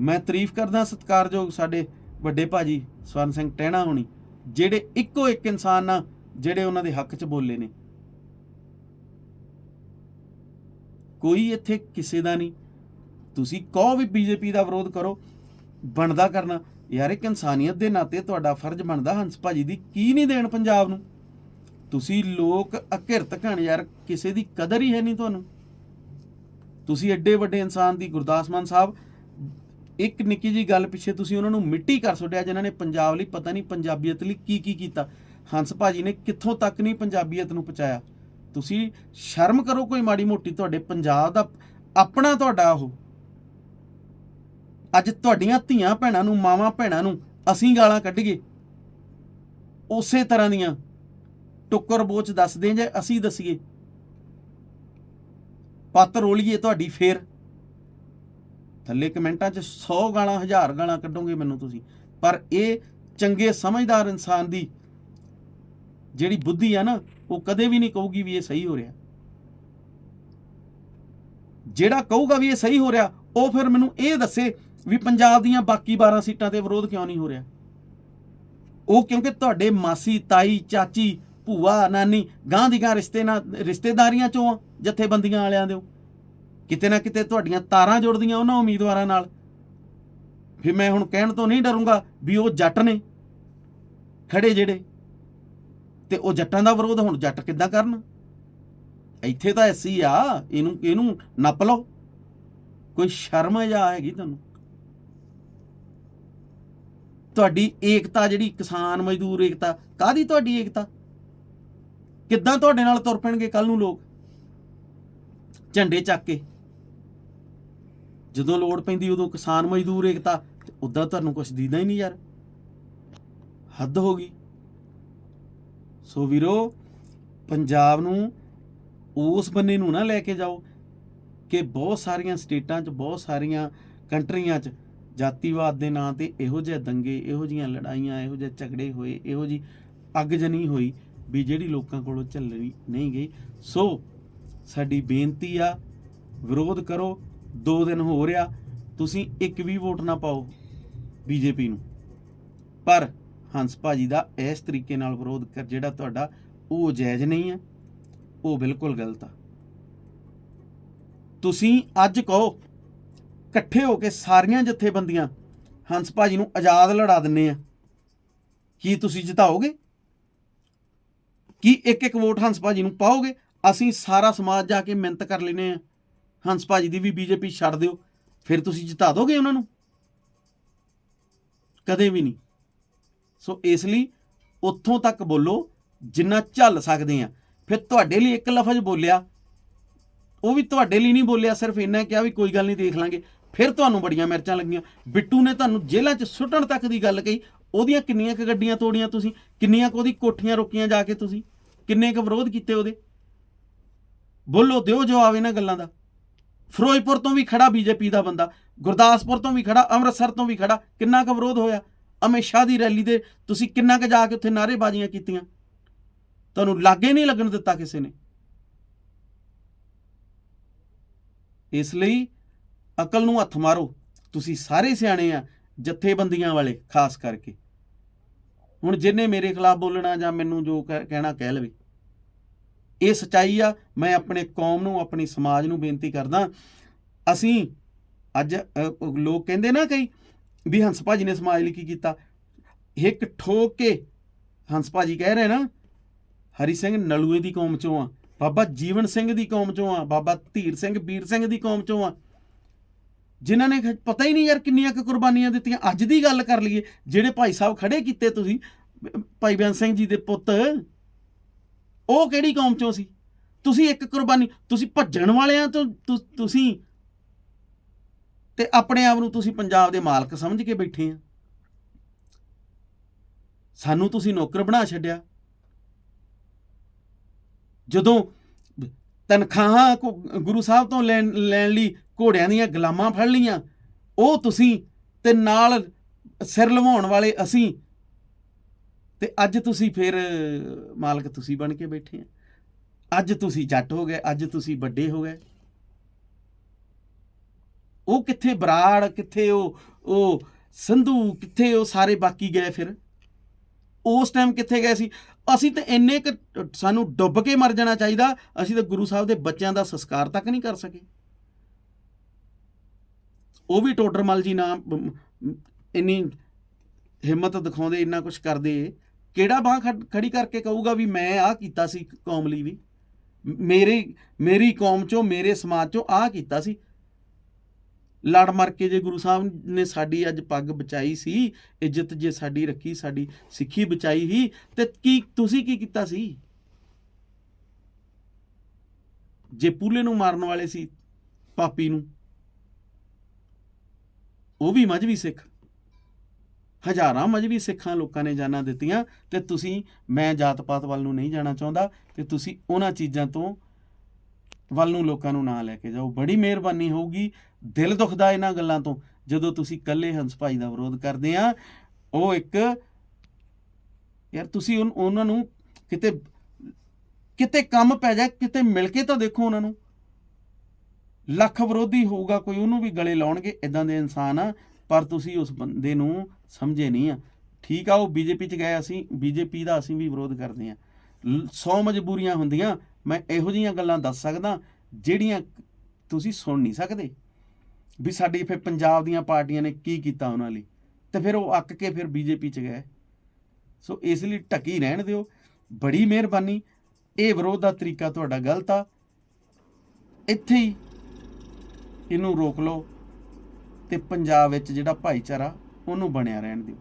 ਮੈਂ ਤਾਰੀਫ ਕਰਦਾ ਸਤਿਕਾਰਯੋਗ ਸਾਡੇ ਵੱਡੇ ਭਾਜੀ ਸਵਰਨ ਸਿੰਘ ਟਹਿਣਾ ਹੋਣੀ, ਜਿਹੜੇ ਇੱਕੋ ਇੱਕ ਇਨਸਾਨ ਨਾਲ ਜਿਹੜੇ ਉਹਨਾਂ ਦੇ ਹੱਕ 'ਚ ਬੋਲੇ ਨੇ। ਕੋਈ ਇੱਥੇ ਕਿਸੇ ਦਾ ਨਹੀਂ। ਤੁਸੀਂ ਕਹੋ ਵੀ ਬੀਜੇਪੀ ਦਾ ਵਿਰੋਧ ਕਰੋ, ਬਣਦਾ ਕਰਨਾ। ਯਾਰ ਇੱਕ ਇਨਸਾਨੀਅਤ ਦੇ ਨਾਤੇ ਤੁਹਾਡਾ ਫਰਜ਼ ਬਣਦਾ ਹੰਸ ਭਾਜੀ ਦੀ ਕੀ ਨਹੀਂ ਦੇਣ ਪੰਜਾਬ ਨੂੰ। ਤੁਸੀਂ ਲੋਕ ਅਕਿਰਤ ਘਣ ਯਾਰ, ਕਿਸੇ ਦੀ ਕਦਰ ਹੀ ਹੈ ਨਹੀਂ ਤੁਹਾਨੂੰ। ਤੁਸੀਂ ਐਡੇ ਵੱਡੇ ਇਨਸਾਨ ਦੀ ਗੁਰਦਾਸ ਮਾਨ ਸਾਹਿਬ, ਇੱਕ ਨਿੱਕੀ ਜੀ ਗੱਲ ਪਿੱਛੇ ਤੁਸੀਂ ਉਹਨਾਂ ਨੂੰ ਮਿੱਟੀ ਕਰ ਛੱਡਿਆ ਜਿਨ੍ਹਾਂ ਨੇ ਪੰਜਾਬ ਲਈ ਪਤਾ ਨਹੀਂ ਪੰਜਾਬੀਅਤ ਲਈ ਕੀ ਕੀ ਕੀਤਾ। ਹੰਸ ਭਾਜੀ ਨੇ ਕਿੱਥੋਂ ਤੱਕ ਨਹੀਂ ਪੰਜਾਬੀਅਤ ਨੂੰ ਪਹੁੰਚਾਇਆ? ਤੁਸੀਂ ਸ਼ਰਮ ਕਰੋ ਕੋਈ ਮਾੜੀ ਮੋਟੀ, ਤੁਹਾਡੇ ਪੰਜਾਬ ਦਾ ਆਪਣਾ ਤੁਹਾਡਾ ਉਹ। ਅੱਜ ਤੁਹਾਡੀਆਂ ਧੀਆਂ ਭੈਣਾਂ ਨੂੰ, ਮਾਵਾਂ ਭੈਣਾਂ ਨੂੰ ਅਸੀਂ ਗਾਲਾਂ ਕੱਢੀਏ। ਉਸੇ ਤਰ੍ਹਾਂ ਦੀਆਂ ਟੁੱਕਰ ਬੋਚ ਦੱਸਦੇ ਜੇ ਅਸੀਂ ਦਸੀਏ। ਪੱਤ ਰੋਲੀਏ ਤੁਹਾਡੀ ਫੇਰ। ਥੱਲੇ ਕਮੈਂਟਾਂ 'ਚ 100 ਗਾਲਾਂ, ਹਜ਼ਾਰ ਗਾਲਾਂ ਕੱਢੋਗੇ ਮੈਨੂੰ ਤੁਸੀਂ। ਪਰ ਇਹ ਚੰਗੇ ਸਮਝਦਾਰ ਇਨਸਾਨ ਦੀ ਜਿਹੜੀ ਬੁੱਧੀ ਆ ਨਾ, ਉਹ ਕਦੇ ਵੀ ਨਹੀਂ ਕਹੂਗੀ ਵੀ ਇਹ ਸਹੀ ਹੋ ਰਿਹਾ। ਜਿਹੜਾ ਕਹੂਗਾ ਵੀ ਇਹ ਸਹੀ ਹੋ ਰਿਹਾ, ਉਹ ਫਿਰ ਮੈਨੂੰ ਇਹ ਦੱਸੇ ਵੀ ਪੰਜਾਬ ਦੀਆਂ ਬਾਕੀ 12 ਸੀਟਾਂ ਤੇ ਵਿਰੋਧ ਕਿਉਂ ਨਹੀਂ ਹੋ ਰਿਹਾ। ਉਹ ਕਿਉਂਕਿ ਤੁਹਾਡੇ ਮਾਸੀ, ਤਾਈ, ਚਾਚੀ, ਭੂਆ, ਨਾਨੀ ਗਾਂ ਦੀ ਗਾਂ ਰਿਸ਼ਤੇ ਨਾਲ ਰਿਸ਼ਤੇਦਾਰੀਆਂ ਚੋਂ ਜਥੇਬੰਦੀਆਂ ਵਾਲਿਆਂ ਦੇ ਕਿਤੇ ਨਾ ਕਿਤੇ ਤੁਹਾਡੀਆਂ ਤਾਰਾਂ ਜੁੜਦੀਆਂ ਉਹਨਾਂ ਉਮੀਦਵਾਰਾਂ ਨਾਲ। ਫਿਰ ਮੈਂ ਹੁਣ ਕਹਿਣ ਤੋਂ ਨਹੀਂ ਡਰੂੰਗਾ ਵੀ ਉਹ ਜੱਟ ਨੇ, ਖੜੇ ਜਿਹੜੇ। ਤੇ ਉਹ ਜੱਟਾਂ ਦਾ ਵਿਰੋਧ ਹੁਣ ਜੱਟ ਕਿੱਦਾਂ ਕਰਨ? ਇੱਥੇ ਤਾਂ ਐਸੀ ਆ, ਇਹਨੂੰ ਇਹਨੂੰ ਨੱਪ ਲਓ। ਕੋਈ ਸ਼ਰਮ ਜਾਂ ਹੈਗੀ ਤੁਹਾਨੂੰ? ਤੁਹਾਡੀ ਏਕਤਾ ਜਿਹੜੀ ਕਿਸਾਨ ਮਜ਼ਦੂਰ ਏਕਤਾ ਕਾਦੀ ਤੁਹਾਡੀ ਏਕਤਾ? ਕਿੱਦਾਂ ਤੁਹਾਡੇ ਨਾਲ ਤੁਰ ਪੈਣਗੇ ਕੱਲ ਨੂੰ ਲੋਕ? ਝੰਡੇ ਚੱਕ ਕੇ। ਜਦੋਂ ਲੋੜ ਪੈਂਦੀ ਉਦੋਂ ਕਿਸਾਨ ਮਜ਼ਦੂਰ ਏਕਤਾ, ਤੇ ਉਦਾਂ ਤੁਹਾਨੂੰ ਕੁਝ ਦੀਦਾ ਹੀ ਨਹੀਂ ਯਾਰ। ਹੱਦ ਹੋ ਗਈ। ਸੋ ਵੀਰੋ, ਪੰਜਾਬ ਨੂੰ ਉਸ ਬੰਨੇ ਨੂੰ ਨਾ ਲੈ ਕੇ ਜਾਓ ਕਿ ਬਹੁਤ ਸਾਰੀਆਂ ਸਟੇਟਾਂ 'ਚ, ਬਹੁਤ ਸਾਰੀਆਂ ਕੰਟਰੀਆਂ 'ਚ ਜਾਤੀਵਾਦ ਦੇ ਨਾਂ ਤੇ ਇਹੋ ਜਿਹੇ ਦੰਗੇ, ਇਹੋ ਜੀਆਂ ਲੜਾਈਆਂ, ਇਹੋ ਜਿਹੇ ਝਗੜੇ ਹੋਏ, ਇਹੋ ਜੀ ਅੱਗਜਨੀ ਹੋਈ ਵੀ ਜਿਹੜੀ ਲੋਕਾਂ ਕੋਲੋਂ ਝੱਲਣੀ ਨਹੀਂ ਗਈ। ਸੋ ਸਾਡੀ ਬੇਨਤੀ ਆ, ਵਿਰੋਧ ਕਰੋ 2 ਦਿਨ ਹੋ ਰਿਹਾ ਤੁਸੀਂ ਇੱਕ ਵੀ ਵੋਟ ਨਾ ਪਾਓ ਬੀਜੇਪੀ ਨੂੰ। ਪਰ ਹੰਸ ਭਾਜੀ ਦਾ ਇਸ ਤਰੀਕੇ ਨਾਲ ਵਿਰੋਧ ਕਰ, ਜਿਹੜਾ ਤੁਹਾਡਾ ਉਹ ਜਾਇਜ਼ ਨਹੀਂ ਹੈ, ਉਹ ਬਿਲਕੁਲ ਗਲਤ ਆ। ਤੁਸੀਂ ਅੱਜ ਕਹੋ, ਇਕੱਠੇ ਹੋ ਕੇ ਸਾਰੀਆਂ ਜਥੇਬੰਦੀਆਂ ਹੰਸ ਭਾਜੀ ਨੂੰ ਆਜ਼ਾਦ ਲੜਾ ਦਿੰਨੇ ਆ। ਕੀ ਤੁਸੀਂ ਜਿਤਾਓਗੇ? ਕੀ ਇੱਕ ਇੱਕ ਵੋਟ ਹੰਸ ਭਾਜੀ ਨੂੰ ਪਾਓਗੇ? ਅਸੀਂ ਸਾਰਾ ਸਮਾਜ ਜਾ ਕੇ ਮਿਹਨਤ ਕਰ ਲੈਨੇ ਆ। ਹੰਸ ਭਾਜੀ ਦੀ ਵੀ ਬੀਜੇਪੀ ਛੱਡ ਦਿਓ, ਫਿਰ ਤੁਸੀਂ ਜਿਤਾ ਦੋਗੇ ਉਹਨਾਂ ਨੂੰ? ਕਦੇ ਵੀ ਨਹੀਂ। ਸੋ ਇਸ ਲਈ ਉੱਥੋਂ ਤੱਕ ਬੋਲੋ, ਜਿੰਨਾ ਝੱਲ ਸਕਦੇ ਆ ਫਿਰ ਤੁਹਾਡੇ ਲਈ ਇੱਕ ਲਫ਼ਜ਼ ਬੋਲਿਆ, ਉਹ ਵੀ ਤੁਹਾਡੇ ਲਈ ਨਹੀਂ ਬੋਲਿਆ, ਸਿਰਫ ਇੰਨਾ ਕਿਹਾ ਵੀ ਕੋਈ ਗੱਲ ਨਹੀਂ, ਦੇਖ ਲਾਂਗੇ। ਫਿਰ ਤੁਹਾਨੂੰ ਬੜੀਆਂ ਮਿਰਚਾਂ ਲੱਗੀਆਂ। ਬਿੱਟੂ ਨੇ ਤੁਹਾਨੂੰ ਜੇਲ੍ਹਾਂ 'ਚ ਸੁੱਟਣ ਤੱਕ ਦੀ ਗੱਲ ਕਹੀ। ਉਹਦੀਆਂ ਕਿੰਨੀਆਂ ਕੁ ਗੱਡੀਆਂ ਤੋੜੀਆਂ ਤੁਸੀਂ? ਕਿੰਨੀਆਂ ਕੁ ਉਹਦੀ ਕੋਠੀਆਂ ਰੋਕੀਆਂ ਜਾ ਕੇ ਤੁਸੀਂ? ਕਿੰਨੇ ਕੁ ਵਿਰੋਧ ਕੀਤੇ ਉਹਦੇ? ਬੋਲੋ, ਦਿਓ ਜਵਾਬ ਇਹਨਾਂ ਗੱਲਾਂ ਦਾ। ਫਿਰੋਜ਼ਪੁਰ ਤੋਂ ਵੀ ਖੜਾ ਬੀਜੇਪੀ ਦਾ ਬੰਦਾ, ਗੁਰਦਾਸਪੁਰ ਤੋਂ ਵੀ ਖੜਾ, ਅੰਮ੍ਰਿਤਸਰ ਤੋਂ ਵੀ ਖੜਾ, ਕਿੰਨਾ ਕੁ ਵਿਰੋਧ ਹੋਇਆ? ਅਮਿਤ ਸ਼ਾਹ ਦੀ ਰੈਲੀ ਦੇ ਤੁਸੀਂ ਕਿੰਨਾ ਕੁ ਜਾ ਕੇ ਉੱਥੇ ਨਾਅਰੇਬਾਜ਼ੀਆਂ ਕੀਤੀਆਂ? ਤੁਹਾਨੂੰ ਲਾਗੇ ਨਹੀਂ ਲੱਗਣ ਦਿੱਤਾ ਕਿਸੇ ਨੇ? ਇਸ ਲਈ ਅਕਲ ਨੂੰ ਹੱਥ ਮਾਰੋ, ਤੁਸੀਂ ਸਾਰੇ ਸਿਆਣੇ ਆ, ਜਥੇਬੰਦੀਆਂ ਵਾਲੇ, ਖਾਸ ਕਰਕੇ। ਹੁਣ ਜਿਹਨੇ ਮੇਰੇ ਖਿਲਾਫ ਬੋਲਣਾ ਜਾਂ ਮੈਨੂੰ ਜੋ ਕਹਿ- ਕਹਿਣਾ ਕਹਿ ਲਵੇ। ਇਹ ਸਚਾਈ ਆ, ਮੈਂ ਆਪਣੇ ਕੌਮ ਨੂੰ, ਆਪਣੀ ਸਮਾਜ ਨੂੰ ਬੇਨਤੀ ਕਰਦਾ, ਅਸੀਂ ਅੱਜ ਲੋਕ ਕਹਿੰਦੇ ਨਾ ਕਈ ਵੀ ਹੰਸ ਭਾਜੀ ਨੇ ਸਮਾਜ ਲਈ ਕੀ ਕੀਤਾ? ਇੱਕ ਠੋਕ ਕੇ ਹੰਸ ਭਾਜੀ ਕਹਿ ਰਹੇ ਨਾ, ਹਰੀ ਸਿੰਘ ਨਲੂਏ ਦੀ ਕੌਮ ਚੋਂ ਆ, ਬਾਬਾ ਜੀਵਨ ਸਿੰਘ ਦੀ ਕੌਮ ਚੋਂ ਆ, ਬਾਬਾ ਧੀਰ ਸਿੰਘ, ਵੀਰ ਸਿੰਘ ਦੀ ਕੌਮ ਚੋਂ ਆ। ਜਿਨ੍ਹਾਂ ਨੇ ਪਤਾ ਹੀ ਨਹੀਂ ਯਾਰ ਕਿੰਨੀਆਂ ਕੁ ਕੁਰਬਾਨੀਆਂ ਦਿੱਤੀਆਂ। ਅੱਜ ਦੀ ਗੱਲ ਕਰ ਲਈਏ, ਜਿਹੜੇ ਭਾਈ ਸਾਹਿਬ ਖੜੇ ਕੀਤੇ ਤੁਸੀਂ, ਭਾਈ ਬਿਆਨ ਸਿੰਘ ਜੀ ਦੇ ਪੁੱਤ, ਉਹ ਕਿਹੜੀ ਕੌਮ ਚੋਂ ਸੀ? ਤੁਸੀਂ ਇੱਕ ਕੁਰਬਾਨੀ, ਤੁਸੀਂ ਭੱਜਣ ਵਾਲਿਆਂ ਤੋਂ ਤੁਸੀਂ ਤੇ ਆਪਣੇ ਆਪ ਨੂੰ ਤੁਸੀਂ ਪੰਜਾਬ ਦੇ ਮਾਲਕ ਸਮਝ ਕੇ ਬੈਠੇ ਆ। ਸਾਨੂੰ ਤੁਸੀਂ ਨੌਕਰ ਬਣਾ ਛੱਡਿਆ। ਜਦੋਂ ਤਨਖਾਹਾਂ ਕੋ- ਗੁਰੂ ਸਾਹਿਬ ਤੋਂ ਲੈਣ ਲੈਣ ਲਈ ਘੋੜਿਆਂ ਦੀਆਂ ਗੁਲਾਮਾਂ ਫੜ ਲੀਆਂ ਉਹ ਤੁਸੀਂ ਤੇ ਨਾਲ ਸਿਰ ਲਵਾਉਣ ਵਾਲੇ ਅਸੀਂ ਤੇ ਅੱਜ ਤੁਸੀਂ ਫਿਰ ਮਾਲਕ ਤੁਸੀਂ ਬਣ ਕੇ ਬੈਠੇ ਆ। ਅੱਜ ਤੁਸੀਂ ਜੱਟ ਹੋ ਗਏ, ਅੱਜ ਤੁਸੀਂ ਵੱਡੇ ਹੋ ਗਏ। ਉਹ ਕਿੱਥੇ ਬਰਾੜ, ਕਿੱਥੇ ਉਹ ਉਹ ਸੰਧੂ, ਕਿੱਥੇ ਉਹ ਸਾਰੇ ਬਾਕੀ ਗਏ ਫਿਰ? ਉਸ ਟਾਈਮ ਕਿੱਥੇ ਗਏ ਸੀ? ਅਸੀਂ ਤਾਂ ਇੰਨੇ ਕੁ ਸਾਨੂੰ ਡੁੱਬ ਕੇ ਮਰ ਜਾਣਾ ਚਾਹੀਦਾ, ਅਸੀਂ ਤਾਂ ਗੁਰੂ ਸਾਹਿਬ ਦੇ ਬੱਚਿਆਂ ਦਾ ਸੰਸਕਾਰ ਤੱਕ ਨਹੀਂ ਕਰ ਸਕੇ। ਉਹ ਵੀ ਟੋਡਰਮਲ ਜੀ ਨਾ ਇੰਨੀ ਹਿੰਮਤ ਦਿਖਾਉਂਦੇ, ਇੰਨਾ ਕੁਝ ਕਰਦੇ, ਕਿਹੜਾ ਬਾਹ ਖੜੀ ਕਰਕੇ ਕਹੂਗਾ ਵੀ ਮੈਂ ਆਹ ਕੀਤਾ ਸੀ ਕੌਮ ਲਈ ਵੀ ਮੇਰੇ, ਮੇਰੀ ਕੌਮ ਚੋਂ, ਮੇਰੇ ਸਮਾਜ ਚੋਂ ਆਹ ਕੀਤਾ ਸੀ। ਲੜ ਮਰ ਕੇ ਜੇ ਗੁਰੂ ਸਾਹਿਬ ਨੇ ਸਾਡੀ ਅੱਜ ਪੱਗ ਬਚਾਈ ਸੀ, ਇੱਜ਼ਤ ਜੇ ਸਾਡੀ ਰੱਖੀ, ਸਾਡੀ ਸਿੱਖੀ ਬਚਾਈ ਹੀ ਤੇ ਕੀ ਤੁਸੀਂ ਕੀ ਕੀਤਾ ਸੀ? ਜੇ ਪੂਲੇ ਨੂੰ ਮਾਰਨ ਵਾਲੇ ਸੀ ਪਾਪੀ ਨੂੰ, ਉਹ ਵੀ ਮਜ਼ਵੀ ਸਿੱਖ। ਹਜ਼ਾਰਾਂ ਮਜਬੀ ਸਿੱਖਾਂ ਲੋਕਾਂ ਨੇ ਜਾਨਾਂ ਦਿੱਤੀਆਂ, ਤੇ ਤੁਸੀਂ ਮੈਂ ਜਾਤ ਪਾਤ ਵੱਲ ਨੂੰ ਨਹੀਂ ਜਾਣਾ ਚਾਹੁੰਦਾ, ਤੇ ਤੁਸੀਂ ਉਹਨਾਂ ਚੀਜ਼ਾਂ ਤੋਂ ਵੱਲ ਨੂੰ ਲੋਕਾਂ ਨੂੰ ਨਾ ਲੈ ਕੇ ਜਾਓ। ਬੜੀ ਮਿਹਰਬਾਨੀ ਹੋਊਗੀ ਦਿਲ ਦੁਖਦਾ ਇਹਨਾਂ ਗੱਲਾਂ ਤੋਂ, ਜਦੋਂ ਤੁਸੀਂ ਇਕੱਲੇ ਹੰਸ ਭਾਈ ਦਾ ਵਿਰੋਧ ਕਰਦੇ ਆ। ਉਹ ਇੱਕ, ਯਾਰ ਤੁਸੀਂ ਉਨ- ਉਹਨਾਂ ਨੂੰ ਕਿਤੇ ਕਿਤੇ ਕੰਮ ਪੈ ਜਾ ਕਿਤੇ ਮਿਲ ਕੇ ਤਾਂ ਦੇਖੋ ਉਹਨਾਂ ਨੂੰ। ਲੱਖ ਵਿਰੋਧੀ ਹੋਊਗਾ ਕੋਈ, ਉਹਨੂੰ ਵੀ ਗਲੇ ਲਾਉਣਗੇ ਇਦਾਂ ਦੇ ਇਨਸਾਨ ਆ, ਪਰ ਤੁਸੀਂ ਉਸ ਬੰਦੇ ਨੂੰ ਸਮਝੇ ਨਹੀਂ ਆ। ਠੀਕ ਆ, ਉਹ ਬੀਜੇਪੀ ਚ ਗਏ ਅਸੀਂ, ਬੀਜੇਪੀ ਦਾ ਅਸੀਂ ਵੀ ਵਿਰੋਧ ਕਰਦੇ ਆ। 100 ਮਜਬੂਰੀਆਂ ਹੁੰਦੀਆਂ ਮੈਂ ਇਹੋ ਜਿਹੀਆਂ ਗੱਲਾਂ ਦੱਸ ਸਕਦਾ ਜਿਹੜੀਆਂ ਤੁਸੀਂ ਸੁਣ ਨਹੀਂ ਸਕਦੇ। ਵੀ ਸਾਡੀ ਫਿਰ ਪੰਜਾਬ ਦੀਆਂ ਪਾਰਟੀਆਂ ਨੇ ਕੀ ਕੀਤਾ ਉਹਨਾਂ ਲਈ ਤੇ ਫਿਰ ਉਹ ਅੱਕ ਕੇ ਫਿਰ ਬੀਜੇਪੀ ਚ ਗਏ। ਸੋ ਇਸ ਲਈ ਟਕੀ ਰਹਿਣ ਦਿਓ, ਬੜੀ ਮਿਹਰਬਾਨੀ। ਇਹ ਵਿਰੋਧ ਦਾ ਤਰੀਕਾ ਤੁਹਾਡਾ ਗਲਤ ਆ। ਇੱਥੇ ਹੀ ਇਹਨੂੰ ਰੋਕ ਲਓ ਤੇ ਪੰਜਾਬ ਵਿੱਚ ਜਿਹੜਾ ਭਾਈਚਾਰਾ ਉਹਨੂੰ ਬਣਿਆ ਰਹਿਣ ਦਿਓ।